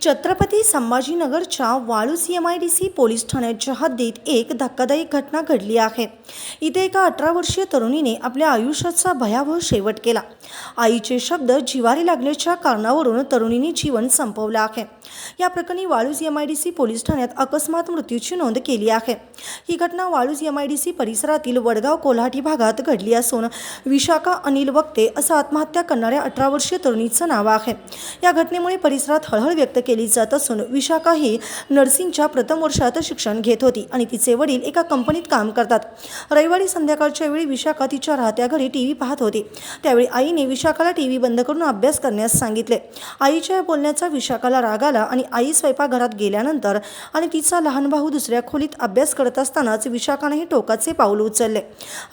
Chhatrapati संभाजीनगरच्या Waluj M I D C police ठाण्याच्या हद्दीत एक धक्कादायक घटना घडली आहे. इथे एका अठरा वर्षीय तरुणीने आपल्या आयुष्याचा भयावह शेवट केला. आईचे शब्द जिवारी लागल्याच्या कारणावरून तरुणीने जीवन संपवलं आहे. या प्रकरणी Waluj M I D C police ठाण्यात अकस्मात मृत्यूची नोंद केली आहे. ही घटना Waluj M I D C परिसरातील वडगाव कोल्हाटी भागात घडली असून विशाखा अनिल वक्ते असं आत्महत्या करणाऱ्या अठरा वर्षीय तरुणीचं नाव आहे. या घटनेमुळे परिसरात हळहळ व्यक्त केली जात असून विशाखा ही नर्सिंगच्या प्रथम वर्षात शिक्षण घेत होती आणि तिचे वडील एका कंपनीत काम करतात. रविवारी संध्याकाळच्या वेळी विशाखा तिच्या राहत्या घरी टी व्ही पाहत होती. त्यावेळी आईने विशाखाला टी व्ही बंद करून अभ्यास करण्यास सांगितले. आईच्या बोलण्याचा विशाखाला राग आला आणि आई स्वयंपाकघरात गेल्यानंतर आणि तिचा लहान भाऊ दुसऱ्या खोलीत अभ्यास करत असतानाच विशाखाने हे टोकाचे पाऊल उचलले.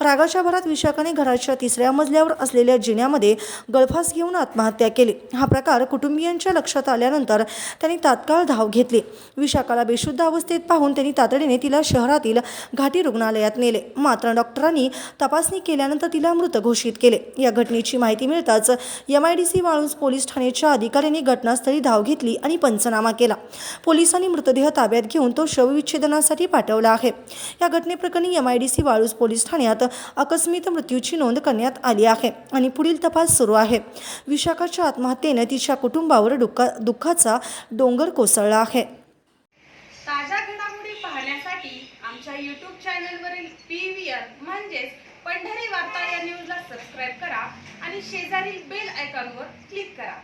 रागाच्या भरात विशाखाने घराच्या तिसऱ्या मजल्यावर असलेल्या जिन्यामध्ये गळफास घेऊन आत्महत्या केली. हा प्रकार कुटुंबियांच्या लक्षात आल्यानंतर त्यांनी तात्काळ धाव घेतली. विशाखाला बेशुद्ध अवस्थेत पाहून त्यांनी तातडीने तिला शहरातील घाटी रुग्णालयात नेले. मात्र डॉक्टरांनी तपासणी केल्यानंतर तिला मृत घोषित केले. या घटनेची माहिती मिळताच M I D C Waluj police ठाण्याच्या अधिकाऱ्यांनी घटनास्थळी धाव घेतली आणि पंचनामा केला. पोलिसांनी मृतदेह ताब्यात घेऊन तो शवविच्छेदनासाठी पाठवला आहे. या घटनेप्रकरणी M I D C Waluj police ठाण्यात अकस्मित मृत्यूची नोंद करण्यात आली आहे आणि पुढील तपास सुरू आहे. विशाखाच्या आत्महत्येनं तिच्या कुटुंबावर दुःखा दुःखाचा डोंगर कोसळला आहे. ताज्या घडामोडी पाहण्यासाठी आमच्या यूट्यूब चॅनलवरील पी व्ही आर म्हणजेच पंढरी वार्ता या न्यूजला सबस्क्राईब करा आणि शेजारील बेल आयकॉनवर क्लिक करा.